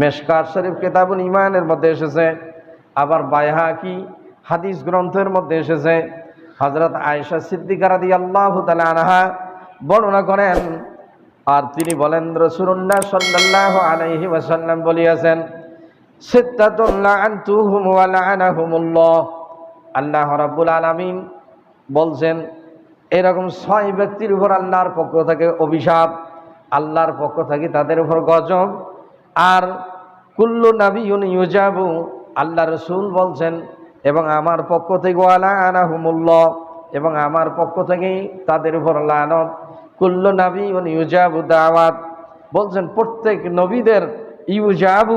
মেশকার শরীফ কেতাবুল ইমানের মধ্যে এসেছে। আবার বায়হাকি হাদিস গ্রন্থের মধ্যে এসেছে। হজরত আয়েশা সিদ্দিকার দি আল্লাহ আনাহা বর্ণনা করেন, আর তিনি বলেন রসুল্লাহ সাল্লাহ আলাইহি ওয়াসাল্লাম বলিয়াছেন আল্লাহ রাব্বুল আলামিন বলছেন, এরকম ছয় ব্যক্তির উপর আল্লাহর পক্ষ থেকে অভিশাপ, আল্লাহর পক্ষ থেকে তাদের উপর গজব আর কুল্লু নাবিউন ইউজাবু, আল্লাহ রসুল বলছেন, এবং আমার পক্ষ থেকে ওয়ালা আনাহুমুল্লাহ এবং আমার পক্ষ থেকেই তাদের উপর লানত। কুল্লু নাবিউন ইউজাবু দাওয়াত। বলছেন, প্রত্যেক নবীদের ইউজাবু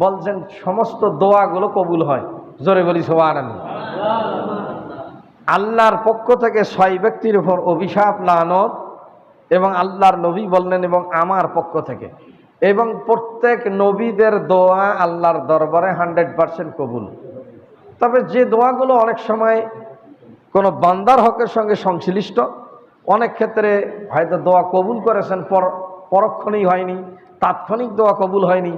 বলছেন, সমস্ত দোয়াগুলো কবুল হয়। জোরে বলি সোয়ান আল্লাহর পক্ষ থেকে ছয় ব্যক্তির উপর অভিশাপ, লানত, এবং আল্লাহর নবী বললেন, এবং আমার পক্ষ থেকে। এবং প্রত্যেক নবীদের দোয়া আল্লাহর দরবারে হান্ড্রেড পারসেন্ট কবুল। তবে যে দোয়াগুলো অনেক সময় কোনো বান্দার হকের সঙ্গে সংশ্লিষ্ট, অনেক ক্ষেত্রে হয়তো দোয়া কবুল করেছেন, পর, পরক্ষণেই হয়নি, তাৎক্ষণিক দোয়া কবুল হয়নি,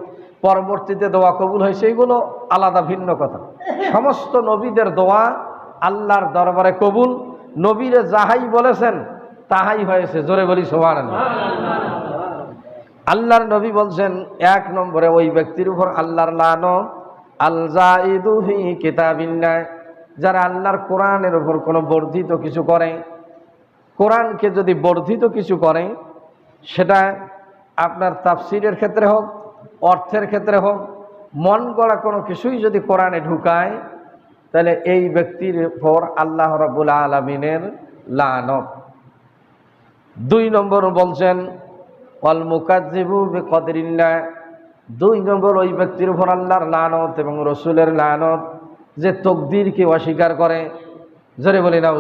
পরবর্তীতে দোয়া কবুল হয়, সেইগুলো আলাদা ভিন্ন কথা। সমস্ত নবীদের দোয়া আল্লাহর দরবারে কবুল, নবীরে যাহাই বলেছেন, তাহাই হয়েছে। জোরে বলি সোহান আল্লাহর নবী বলছেন, এক নম্বরে ওই ব্যক্তির উপর আল্লাহর লানো যারা আল্লাহর কোরআনের উপর কোনো বর্ধিত কিছু করে। কোরআনকে যদি বর্ধিত কিছু করে, সেটা আপনার তাফসিরের ক্ষেত্রে হোক, অর্থের ক্ষেত্রে হোক, মন গড়া কোনো কিছুই যদি কোরআনে ঢুকায়, তাহলে এই ব্যক্তির উপর আল্লাহ রবুল আলমিনের লানত। দুই নম্বর বলছেন অল মুকাজিবু কদরিল্লা দুই নম্বর ওই ব্যক্তির উপর আল্লাহর লানত এবং রসুলের লানত যে তকদিরকে অস্বীকার করে। জোরে বলি না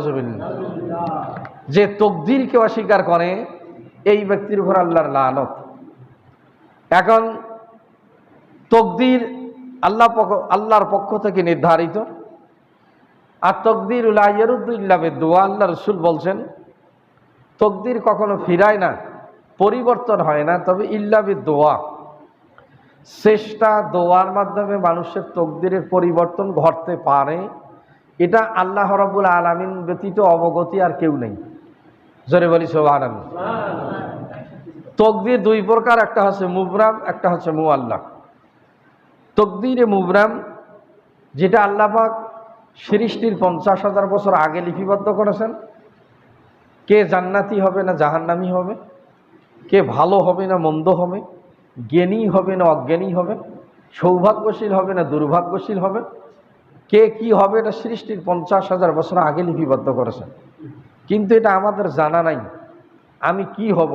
যে তকদিরকে অস্বীকার করে, এই ব্যক্তির উপর আল্লাহর লানত। এখন তকদির আল্লাহ আল্লাহর পক্ষ থেকে নির্ধারিত। আর তকদির উল্লাহরুদ্দুল্লাহ দোয়া আল্লাহ রসুল বলছেন, তকদির কখনো ফিরায় না। পরিবর্তন হয় না, তবে ইল্লাবি দোয়া। চেষ্টা দোয়ার মাধ্যমে মানুষের তকদিরের পরিবর্তন ঘটতে পারে। এটা আল্লাহ রবুল আলমিন ব্যতীত অবগতি আর কেউ নেই। জোরে বলি সোহান তকদির দুই প্রকার, একটা হচ্ছে মুবরাম, একটা হচ্ছে মু আল্লাহ তকদিরে মুবরাম, যেটা আল্লাপাক সৃষ্টির পঞ্চাশ হাজার বছর আগে লিপিবদ্ধ করেছেন। কে জান্নাতি হবে না জাহান্নামি হবে? কে ভালো হবে না মন্দ হবে, জ্ঞানী হবে না অজ্ঞানী হবে, সৌভাগ্যশীল হবে না দুর্ভাগ্যশীল হবে, কে কি হবে এটা সৃষ্টির পঞ্চাশ হাজার বছর আগে লিপিবদ্ধ করেছেন। কিন্তু এটা আমাদের জানা নাই, আমি কি হব?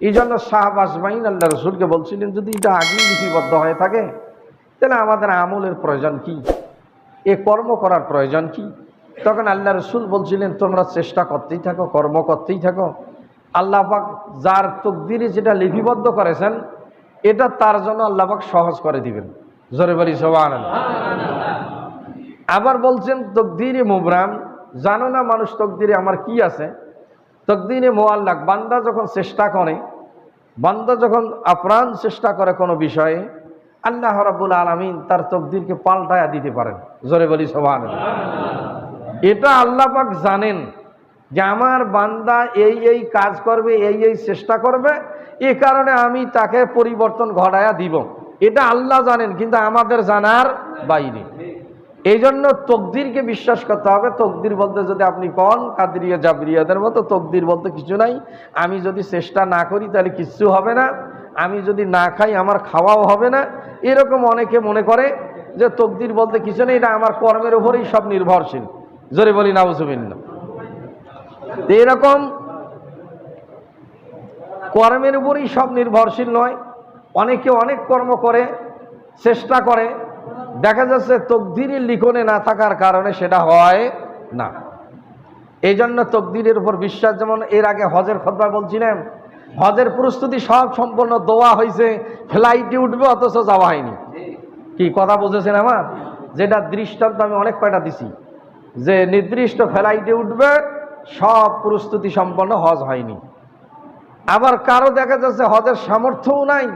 এই জন্য শাহ আজমাইন আল্লাহ রসুলকে বলছিলেন, যদি এটা আগেই লিপিবদ্ধ হয়ে থাকে, তাহলে আমাদের আমলের প্রয়োজন কি? এ কর্ম করার প্রয়োজন কি? তখন আল্লাহ রসুল বলছিলেন, তোমরা চেষ্টা করতেই থাকো, কর্ম করতেই থাকো আল্লাহ পাক যার তকদিরে যেটা লিপিবদ্ধ করেছেন, এটা তার জন্য আল্লাহ পাক সহজ করে দিবেন। জোরে বলি সবান আবার বলছেন, তকদিরে মুবরাম, জানো না মানুষ তকদিরে আমার কি আছে? তকদিরে মোয়াল্লাক বান্দা যখন চেষ্টা করে, বান্দা যখন আপ্রাণ চেষ্টা করে কোনো বিষয়ে, আল্লাহ রাবুল আলমিন তার তকদিরকে পাল্টায়া দিতে পারেন। জোরে বলি সবান এটা আল্লাহ পাক জানেন। যে আমার বান্দা এই এই কাজ করবে, এই এই চেষ্টা করবে, এ কারণে আমি তাকে পরিবর্তন ঘটায়া দিব। এটা আল্লাহ জানেন, কিন্তু আমাদের জানার বাইরে। এই জন্য তকদিরকে বিশ্বাস করতে হবে। তকদির বলতে যদি আপনি কন, কাদরিয়া জাবরিয়াদের মতো তকদির বলতে কিছু নাই। আমি যদি চেষ্টা না করি, তাহলে কিচ্ছু হবে না। আমি যদি না খাই, আমার খাওয়াও হবে না। এরকম অনেকে মনে করে যে তকদির বলতে কিছু নেই, এটা আমার কর্মের উপরেই সব নির্ভরশীল। জোরে বলি না বুঝবেন এরকম কর্মের উপরেই সব নির্ভরশীল নয়। অনেকে অনেক কর্ম করে, চেষ্টা করে। দেখা যাচ্ছে তকদিরের লিখনে না থাকার কারণে সেটা হয় না। এই জন্য তকদিরের উপর বিশ্বাস, যেমন এর আগে হজের খতবা বলছিলেন, হজের প্রস্তুতি সব সম্পূর্ণ দোয়া হয়েছে ফ্লাইটে উঠবে অথচ যাওয়া হয়নি। কি কথা বুঝেছেন আমার? যেটা দৃষ্টান্ত আমি অনেক কয়টা দিছি। যে নির্দিষ্ট ফ্লাইটে উঠবে সব প্রস্তুতি সম্পন্ন হজ হয়নি। আবার কারও দেখা যাচ্ছে হজের সামর্থ্যও নাই,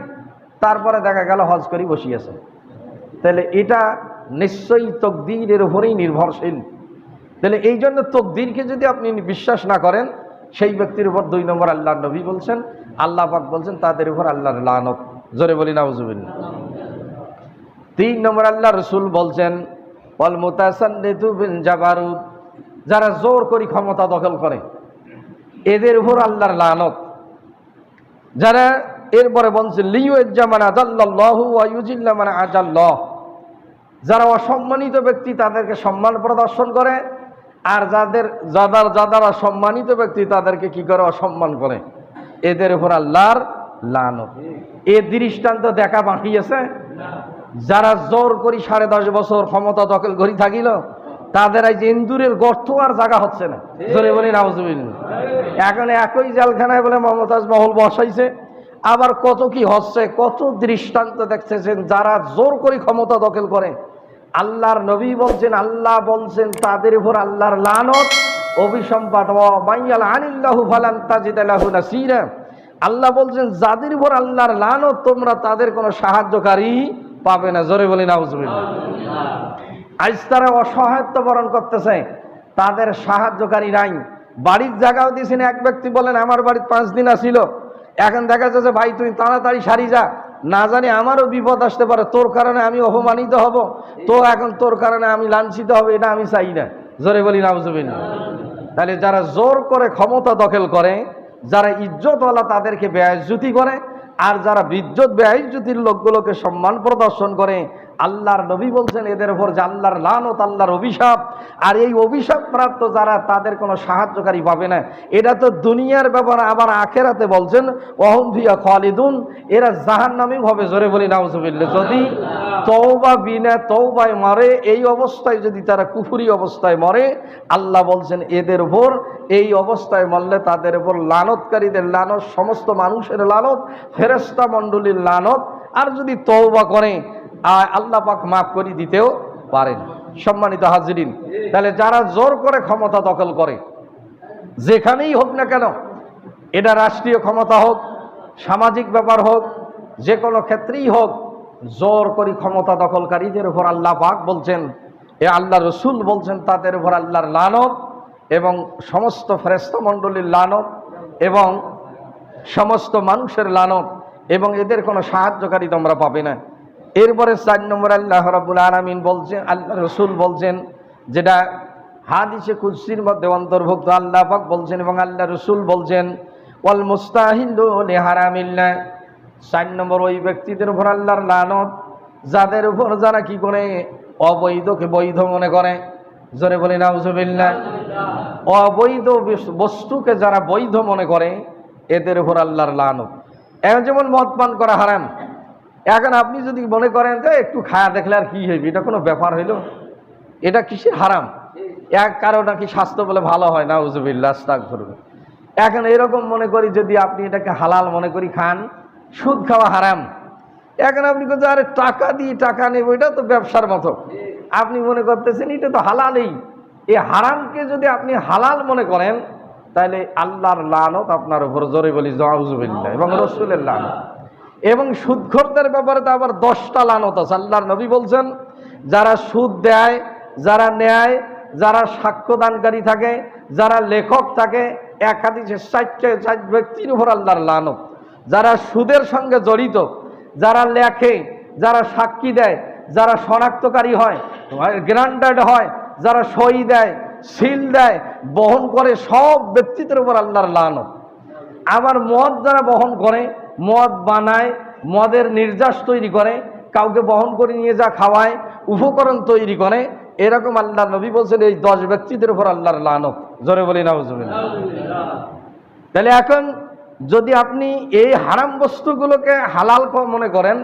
তারপরে দেখা গেল হজ করি বসিয়েছে। তাহলে এটা নিশ্চয়ই তকদিরের উপরেই নির্ভরশীল। তাহলে এই জন্য তকদিরকে যদি আপনি বিশ্বাস না করেন, সেই ব্যক্তির উপর দুই নম্বর আল্লাহ নবী বলছেন, আল্লাহ পাক বলছেন, তাদের উপর আল্লাহর লানত। জোরে বলি নাউজুবিল্লা তিন নম্বর আল্লাহ রসুল বলছেন অল মুতাসান্নিদু বিল জাবারুদ যারা জোর করি ক্ষমতা দখল করে, এদের উপর আল্লাহর লানত। যারা এরপরে বলছে, লিউজ্জামান আজাল্লাহ ওয়াইউজিল্লামান আজাল্লাহ। যারা অসম্মানিত ব্যক্তি, তাদেরকে সম্মান প্রদর্শন করে, আর যাদের যাদার যাদারা অসম্মানিত ব্যক্তি, তাদেরকে কি করে? অসম্মান করে। এদের উপর আল্লাহর লানত। এ দৃষ্টান্ত দেখা বাকি আছে? যারা জোর করি সাড়ে দশ বছর ক্ষমতা দখল করি থাকিল তাদের এই যে ইন্দুরের গর্ত আর জায়গা হচ্ছে না। জোরে বলি নাউজুবিল্লাহ এখন একই জেলখানায় বলে মমতাজ মহল বসাইছে। আবার কত কি হচ্ছে কত দৃষ্টান্ত দেখতেছেন যারা জোর করে ক্ষমতা দখল করে। আল্লাহর নবী বলছেন আল্লাহ বলছেন তাদের উপর আল্লাহর লানত। অভিসম্পাদ আল্লাহ বলছেন যাদের উপর আল্লাহর লানত তোমরা তাদের কোনো সাহায্যকারী পাবে না। জোরে বলি নাউজুবিল্লাহ আজ তারা অসহায়ত্ব বরণ করতেছে। তাদের সাহায্যকারী নাই। বাড়ির জায়গাও দিয়েছেন এক ব্যক্তি বলেন, আমার বাড়ির পাঁচ দিন আসিল এখন দেখা যাচ্ছে, ভাই, তুই তাড়াতাড়ি সারি যা। না জানি আমারও বিপদ আসতে পারে। তোর কারণে আমি অপমানিত হব। তো এখন তোর কারণে আমি লাঞ্ছিত হব। এটা আমি চাই না। জোরে বলি নাউজুবিন তাহলে যারা জোর করে ক্ষমতা দখল করে, যারা ইজ্জতওয়ালা তাদেরকে ব্যয়জ্যুতি করে, আর যারা বিদ্যুৎ ব্যয়জ্যুতির লোকগুলোকে সম্মান প্রদর্শন করে আল্লাহর নবী বলছেন, এদের উপর যে আল্লাহর লানত, আল্লাহর অভিশাপ, আর এই অভিশাপ প্রাপ্ত যারা, তাদের কোনো সাহায্যকারী পাবে না। এটা তো দুনিয়ার ব্যাপার, আবার আখেরাতে বলছেন অহম ভিয়া খালিদুন, এরা জাহান নামেই হবে, জোরে বলি নাউজুবিল্লা যদি তৌবা বিনা তৌবায় মরে, এই অবস্থায় যদি তারা কুফুরি অবস্থায় মরে, আল্লাহ বলছেন, এদের উপর এই অবস্থায় মরলে তাদের উপর লানতকারীদের লানত, সমস্ত মানুষের লানত ফেরেস্তা মণ্ডলীর লানত, আর যদি তৌবা করে আল্লাহ পাক মাফ করে দিতেও পারেন। সম্মানিত হাজিরিন, তাহলে যারা জোর করে ক্ষমতা দখল করে, যেখানেই হোক না কেন, এটা রাষ্ট্রীয় ক্ষমতা হোক, সামাজিক ব্যাপার হোক, যে কোনো ক্ষেত্রেই হোক, জোর করি ক্ষমতা দখলকারীদের উপর আল্লাহ পাক বলছেন, এ আল্লাহ রসুল বলছেন, তাদের উপর আল্লাহর লানত এবং সমস্ত ফেরেস্ত মণ্ডলীর লানত এবং সমস্ত মানুষের লানত এবং এদের কোনো সাহায্যকারী তোমরা পাবে না। এরপরে চার নম্বর আল্লাহ রাবুল আলমিন বলছেন, আল্লাহ রসুল বলছেন, যেটা হাদিসে কুদ্সির মধ্যে অন্তর্ভুক্ত আল্লাহ পাক বলছেন এবং আল্লাহ রসুল বলছেন, ওয়াল মুস্তাহিল্লু হারামিল্লা চার নম্বর ওই ব্যক্তিদের উপর আল্লাহর লানত, যাদের উপর যারা কি করে? অবৈধকে বৈধ মনে করে। জোরে বলি, নাউজুবিল্লাহ। অবৈধ বস্তুকে যারা বৈধ মনে করে, এদের উপর আল্লাহর লানত। যেমন মদ পান করা হারাম এখন আপনি যদি মনে করেন যে একটু খায়া দেখলে আর কি হইবে? এটা কোনো ব্যাপার হইল? এটা কিসের হারাম? এক কারও নাকি স্বাস্থ্য বলে ভালো হয় না উজুবিল্লা স্তাক করবে এখন এরকম মনে করি যদি আপনি এটাকে হালাল মনে করি খান, সুদ খাওয়া হারাম। এখন আপনি করছেন আরে টাকা দিয়ে টাকা নেব, এটা তো ব্যবসার মতো। আপনি মনে করতেছেন, এটা তো হালালেই। এই হারামকে যদি আপনি হালাল মনে করেন তাহলে আল্লাহর লানত আপনার উপর জোরে বলি জাউজুবিল্লাহ এবং রসুলের লানত। এবং সুদখোরদের ব্যাপারে তো আবার দশটা লানত আছে। আল্লাহর নবী বলছেন, যারা সুদ দেয়, যারা নেয়, যারা সাক্ষ্যদানকারী থাকে, যারা লেখক থাকে, এক চারটে চার ব্যক্তির উপর আল্লাহর লানত। যারা সুদের সঙ্গে জড়িত, যারা লেখে, যারা সাক্ষী দেয়, যারা শনাক্তকারী হয়, গ্রান্টেড হয়, যারা সই দেয়, সিল দেয়, বহন করে সব ব্যক্তিদের উপর আল্লাহর লানত। আবার মদ যারা বহন করে মদ বানায়, মদের নির্যাস তৈরি করে, কাউকে বহন করে নিয়ে যা খাওয়ায়, উপকরণ তৈরি করে, এরকম আল্লাহ নবী বলছেন, এই দশ ব্যক্তিদের উপর আল্লাহর লানত। জোরে বলি না তাহলে এখন যদি আপনি এই হারাম বস্তুগুলোকে হালাল মনে করেন,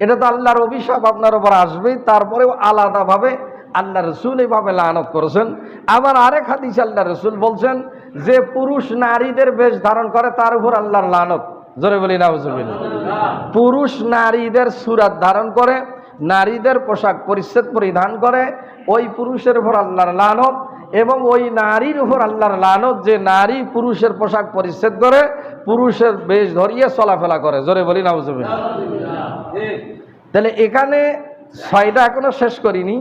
এটা তো আল্লাহর অভিশাপ আপনার উপর আসবেই, তারপরেও আলাদাভাবে আল্লাহ রসুল এইভাবে লানত করেছেন। আবার আরেক হাদিস আল্লাহ রসুল বলছেন, যে পুরুষ নারীদের বেশ ধারণ করে, তার উপর আল্লাহর লানত। জোরে বলি না পুরুষ নারীদের সুরাত ধারণ করে, নারীদের পোশাক পরিচ্ছেদ পরিধান করে, ওই পুরুষের উপর আল্লাহর লানত এবং ওই নারীর উপর আল্লাহর লানত যে নারী পুরুষের পোশাক পরিচ্ছেদ করে, পুরুষের বেশ ধরিয়ে চলাফেরা করে। জোরে বলি না তাহলে এখানে ছয়টা এখনও শেষ করিনি।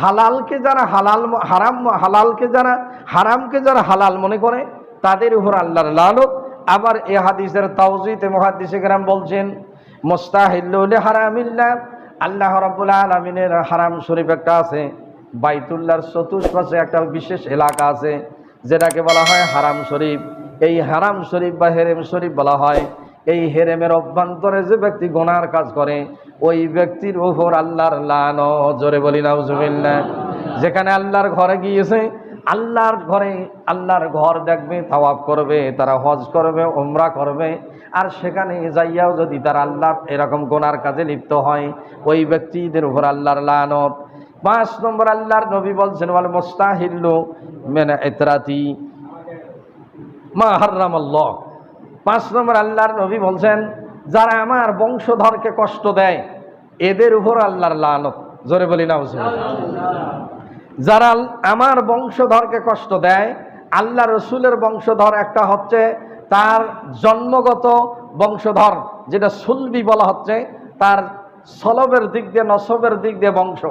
হালালকে যারা হালাল হারাম হালালকে যারা হারামকে যারা হালাল মনে করে, তাদের উপর আল্লাহর লালত আবার এ হাদিসের তাওজিতে মহাদিসে গ্রাম বলছেন মোস্তাহিল্লুল হারামিল্লা আল্লাহ রাব্বুল আলামিনের হারাম শরীফ একটা আছে, বাইতুল্লাহর চতুষ্পাশে একটা বিশেষ এলাকা আছে, যেটাকে বলা হয় হারাম শরীফ। এই হারাম শরীফ বা হেরেম শরীফ বলা হয়। এই হেরেমের অভ্যন্তরে যে ব্যক্তি গোনার কাজ করে, ওই ব্যক্তির ওপর আল্লাহর লান জোরে বলি না যেখানে আল্লাহর ঘরে গিয়েছে আল্লাহর ঘরে আল্লাহর ঘর দেখবে তাওয়াব করবে, তারা হজ করবে ওমরা করবে, আর সেখানে যাইয়াও যদি তারা আল্লাহ এরকম গোনার কাজে লিপ্ত হয়, ওই ব্যক্তিদের উপর আল্লাহর লানত। পাঁচ নম্বর, আল্লাহর নবী বলছেন বলে মোস্তাহিল্লু মেনে এতরাতি মা হার্রাম আল্লাহ পাঁচ নম্বর, আল্লাহর নবী বলছেন, যারা আমার বংশধরকে কষ্ট দেয়, এদের উপর আল্লাহর লানত। জোরে বলি না যারা আমার বংশধরকে কষ্ট দেয়, আল্লাহ রসুলের বংশধর একটা হচ্ছে তার জন্মগত বংশধর, যেটা সুলবি বলা হচ্ছে, তার সলবের দিক দিয়ে, নসবের দিক দিয়ে বংশ।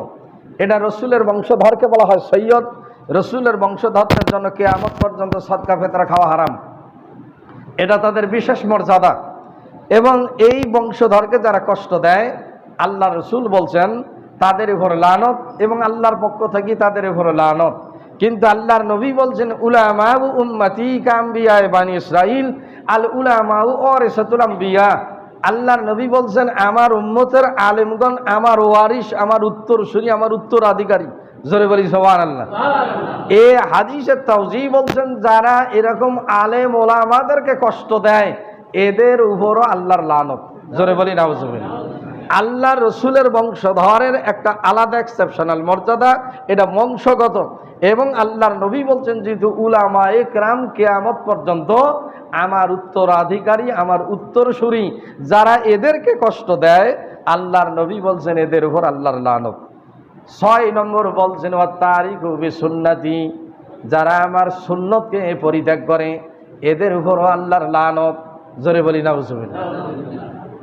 এটা রসুলের বংশধরকে বলা হয় সৈয়দ। রসুলের বংশধরদের জন্য কেয়ামত পর্যন্ত সদকা, ফেতরা খাওয়া হারাম। এটা তাদের বিশেষ মর্যাদা। এবং এই বংশধরকে যারা কষ্ট দেয়, আল্লাহ রসুল বলছেন তাদের উপর লানত এবং আল্লাহর পক্ষ থেকে তাদের উপর লানত। কিন্তু আল্লাহর নবী বলছেন উলামাউ উম্মতি কাম্বিয়ায় বানি ইসরাইল আল উলামাউ ওয়ারিসাতুল আম্বিয়া। আল্লাহর নবী বলছেন আমার উম্মতের আলেমগণ আমার ওয়ারিস আমার উত্তরসূরি আমার উত্তরাধিকারী। জোরে বলি সবার আল্লাহ এ হাদিসের তাওজি বলছেন যারা এরকম আলেম ওলামাদেরকে কষ্ট দেয় এদের উপরও আল্লাহর লানত। জোরে বলি নাউজুবিল্লাহ। আল্লাহ রসুলের বংশধরের একটা আলাদা এক্সেপশনাল মর্যাদা, এটা বংশগত। এবং আল্লাহর নবী বলছেন যেহেতু উলামা একরাম কেয়ামত পর্যন্ত আমার উত্তরাধিকারী, আমার উত্তরসূরি, যারা এদেরকে কষ্ট দেয়, আল্লাহর নবী বলছেন, এদের উপর আল্লাহর লানত। ছয় নম্বর বলছেন ও তারিখ সুন্নাতি যারা আমার সুন্নতকে পরিত্যাগ করে, এদের উপরও আল্লাহর লানত। জোরে বলি না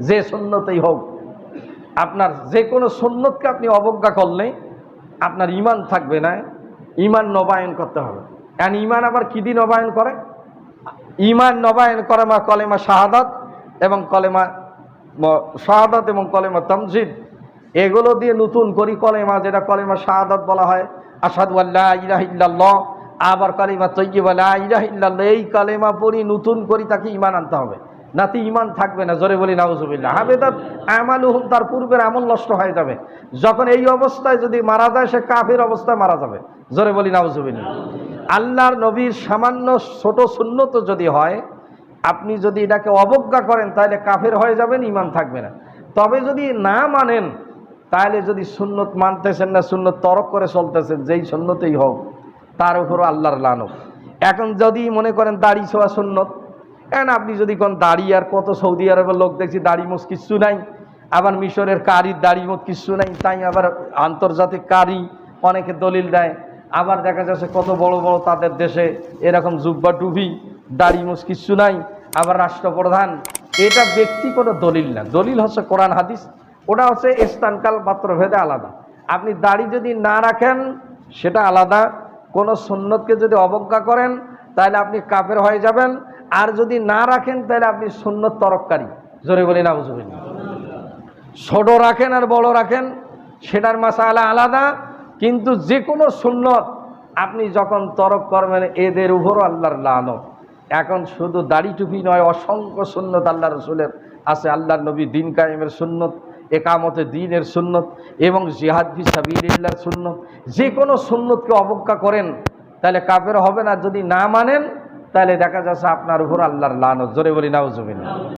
যে সুন্নতেই হোক আপনার যে কোনো সুন্নতকে আপনি অবজ্ঞা করলে আপনার ইমান থাকবে না। ইমান নবায়ন করতে হবে। কারণ ইমান আবার কী দিয়ে নবায়ন করে? ইমান নবায়ন করে মা কলেমা শাহাদাত এবং কলেমা শাহাদাত এবং কলেমা তামজিদ। এগুলো দিয়ে নতুন করি কলেমা, যেটা কলেমা শাহাদাত বলা হয় আসাদু আল্লাহ ইলাহ ইল্লাল্লাহ, আবার কালিমা তৈবা লা ইলাহ ইল্লাল্লাহ, এই কালেমা পড়ি নতুন করি তাকে ইমান আনতে হবে। নাতে ইমান থাকবে না, জোরে বলি নাউজুবিল্লা হাবেদাত আমালুহুম, তার পূর্বের আমল নষ্ট হয়ে যাবে। যখন এই অবস্থায় যদি মারা যায়, সে কাফের অবস্থায় মারা যাবে। জোরে বলি নাউজুবিল্লাহ। আল্লাহর নবীর সামান্য ছোট সুন্নত যদি হয়, আপনি যদি এটাকে অবজ্ঞা করেন, তাহলে কাফের হয়ে যাবেন ইমান থাকবে না। তবে যদি না মানেন, তাহলে যদি সুন্নত মানতেছেন না, সুন্নত তরক করে চলতেছেন, যেই সুন্নতেই হোক, তার উপরও আল্লাহর লানব এখন যদি মনে করেন দাড়ি ছোঁয়া সুন্নত এখন আপনি যদি কোন দাড়ি আর কত সৌদি আরবের লোক দেখছি, দাড়ি মোস কিচ্ছু নাই। আবার মিশরের কারির দাড়ি মত কিচ্ছু নাই, তাই আবার আন্তর্জাতিক কারি অনেকে দলিল দেয়। আবার দেখা যাচ্ছে কত বড় বড় তাদের দেশে এরকম জুব্বা টুপি, দাড়ি মোস কিচ্ছু নাই। আবার রাষ্ট্রপ্রধান, এটা ব্যক্তি কোনো দলিল না। দলিল হচ্ছে কোরআন, হাদিস, ওটা হচ্ছে স্থানকাল পাত্রভেদে আলাদা। আপনি দাড়ি যদি না রাখেন, সেটা আলাদা। কোনো সুন্নতকে যদি অবজ্ঞা করেন, তাহলে আপনি কাপের হয়ে যাবেন। আর যদি না রাখেন, তাহলে আপনি শূন্য তরককারী। জোরে বলি না বুঝবেন ছোট রাখেন আর বড় রাখেন, সেটার মাসালা আলাদা, কিন্তু যে কোনো সুন্নত আপনি যখন তরক করবেন, এদের উপরও আল্লাহর লানত। এখন শুধু দাড়ি টুপি নয়, অসংখ্য সুন্নত আল্লাহ রসুলের আছে। আল্লাহর নবী দিন কায়েমের সুন্নত, একামতে দিনের সুন্নত, এবং জিহাদ সাবিল্লার সুন্নত। যে কোনো সুন্নতকে অবজ্ঞা করেন, তাহলে কাপের হবে না। যদি না মানেন তাহলে দেখা যাচ্ছে আপনার উপর আল্লাহর লানত। জোরে বলি নাউজুবিল্লাহ।